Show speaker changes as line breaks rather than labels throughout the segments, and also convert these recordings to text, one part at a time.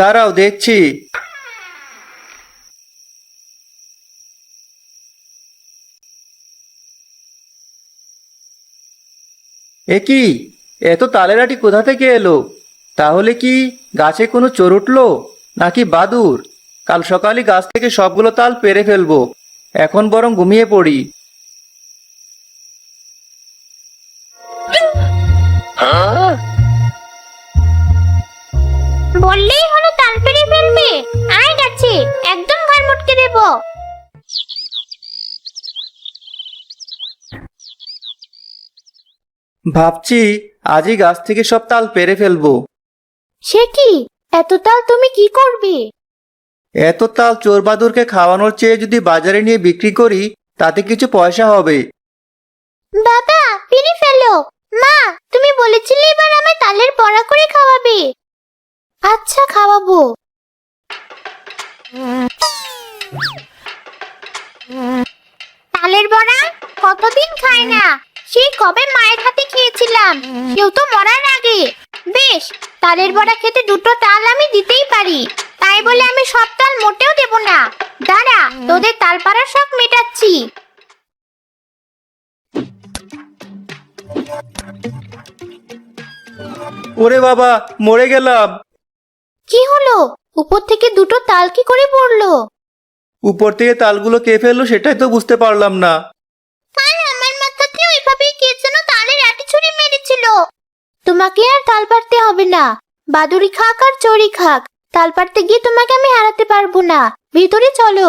দাঁড়াও, দেখছি। এ কি? এত তালের আটি কোথা থেকে এলো? তাহলে কি গাছে কোনো চোর উঠল? নাকি বাদুর? কাল সকালে গাছ থেকে সবগুলো তাল পেরে ফেলব। এখন বরং ঘুমিয়ে পড়ি।
বললেই আয় গেছে একদম ঘর মুটকে দেব।
ভাবছি আজই গাছ থেকে সব তাল পেরে ফেলব।
সে কি? এত তাল তুমি কি করবে?
এত তাল চোর বাদুরকে খাওয়ানোর চেয়ে যদি বাজারে নিয়ে বিক্রি করি তাতে কিছু পয়সা হবে।
বাবা কতদিন খায় না। সেই কবে মায়ের হাতে খেয়েছিলাম। কেউ তো মরার আগে। বেশ তালের বড়া খেতে দুটো তাল আমি দিতেই পারি। তাই বলে আমি সব তাল মোটেও দেব না। দাঁড়া তোদের তাল পাড়ার শখ মেটাচ্ছি।
ওরে বাবা মরে গেলাম।
কি হলো? উপর থেকে দুটো তাল কি করে পড়ল?
উপর থেকে তালগুলো কে ফেলল সেটাই তো বুঝতে পারলাম না
কাল আমার মাথাতে ওইভাবেই কে যেন তালের আটি ছুরি মেরেছিল তোমাকে আর তাল পারতে হবে না। বাদুরি খাক আর চড়ি খাক। তাল পারতে গিয়ে তোমাকে আমি হারাতে পারব না। ভিতরে চলো।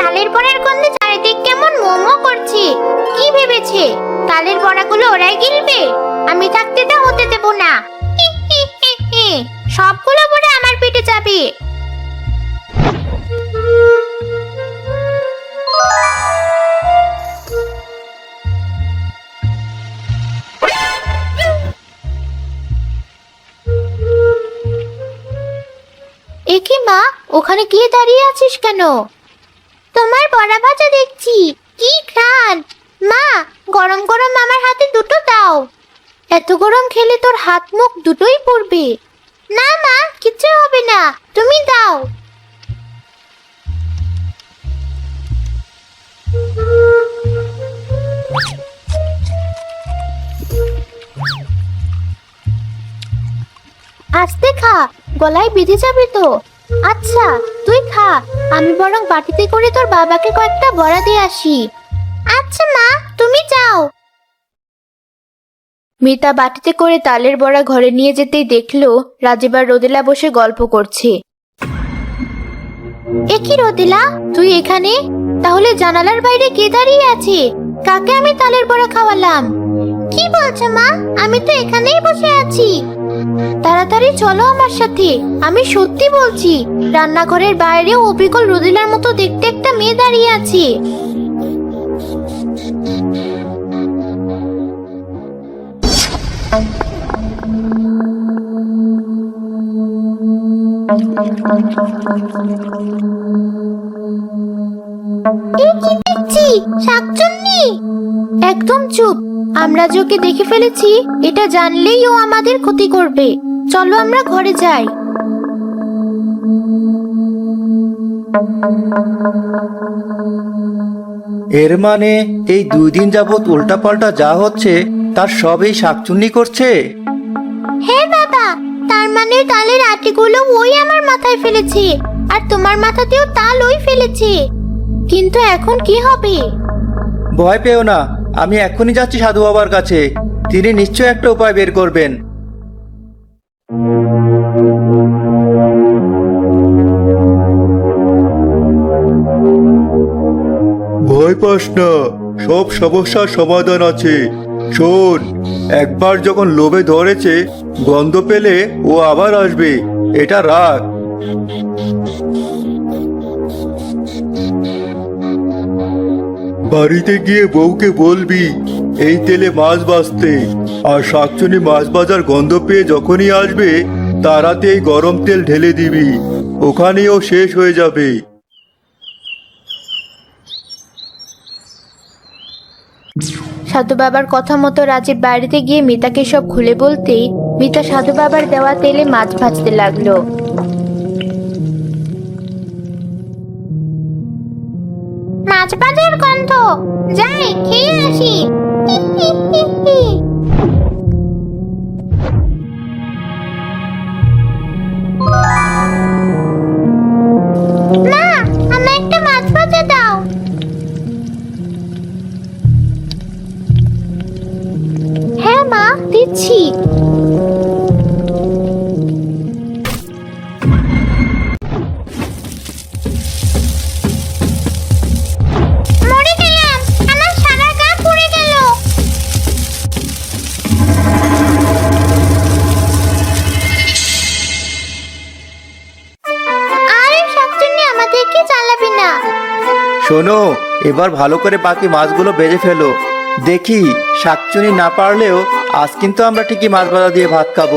তালের বড়ার গন্ধে চারিদিক কেমন মোমো করছে? কি ভেবেছে? তালের বড়াগুলো ওরাই গিলবে? আমি থাকতে তা হতে দেব না। সবগুলো বড়া আমার পেটে যাবে। একি মা, ওখানে গিয়ে দাঁড়িয়ে আছিস কেন? তোমার বড়া ভাজা দেখছি। কি ঘ্রাণ। মা, গরম গরম আমার হাতে দুটো দাও। এত গরম খেলে তোর হাত মুখ দুটোই পড়বে। না, মা, কিচ্ছু হবে না। তুমি দাও। আস্তে খা, গলায় বেঁধে যাবে তো। আচ্ছা তুই খা। আমি বরং বাটিতে করে তোর বাবাকে কয়েকটা বড়া দিয়ে আসি। আচ্ছা মা, তুমি যাও। মিতা বাটিতে করে তালের বড়া ঘরে নিয়ে যেতেই দেখল রাজীবার রোদেলা বসে গল্প করছে। এ কি রোদেলা, তুই এখানে? তাহলে জানালার বাইরে কে দাঁড়িয়ে আছে? কাকে আমি তালের বড়া খাওয়ালাম? কি বলছো, মা? আমি তো এখানেই বসে আছি। তাড়াতাড়ি চলো আমার সাথে। আমি সত্যি বলছি, রান্নাঘরের বাইরে অবিকল রোদিলার মতো দেখতে একটা মেয়ে দাঁড়িয়ে আছে। একদম চুপ। আমরা যে ওকে দেখে ফেলেছি এটা জানলেই ও আমাদের ক্ষতি করবে। চলো আমরা ঘরে যাই।
এর মানে এই দুই দিন যাবৎ উল্টাপাল্টা যা হচ্ছে তার সবই শাকচুন্নি করছে?
হ্যাঁ বাবা তার মানে তালের আটিগুলো ওই আমার মাথায় ফেলেছে আর তোমার মাথাতেও তাল ওই ফেলেছে। কিন্তু এখন কি হবে?
ভয় পেও না আমি এখনই যাচ্ছি সাধু বাবার কাছে। তিনি নিশ্চয় একটা উপায় বের করবেন। ভয় পাস না, সব সমস্যার সমাধান আছে। শোন, একবার যখন লোভে ধরেছে, গন্ধ পেলে ও আবার আসবে। এটা রাখ বাড়িতে গিয়ে বউকে বলবি, এই তেলে মাছ ভাজতে। আর শাকচুনি মাছ ভাজার গন্ধ পেয়ে যখনই আসবে, তারাতে এই গরম তেল ঢেলে দিবি। ওখানেও শেষ হয়ে যাবে।
সাধু বাবার কথা মতো রাজীব বাড়িতে গিয়ে মিতাকে সব খুলে বলতেই মিতা সাধু বাবার দেওয়া তেলে মাছ ভাজতে লাগল। যাই খেয়ে
শোনো, এবার ভালো করে বাকি মাছগুলো বেজে ফেলো। দেখি, শাকচুনি না পারলেও আজ কিন্তু আমরা ঠিকই মাছ ভাজা দিয়ে ভাত খাব।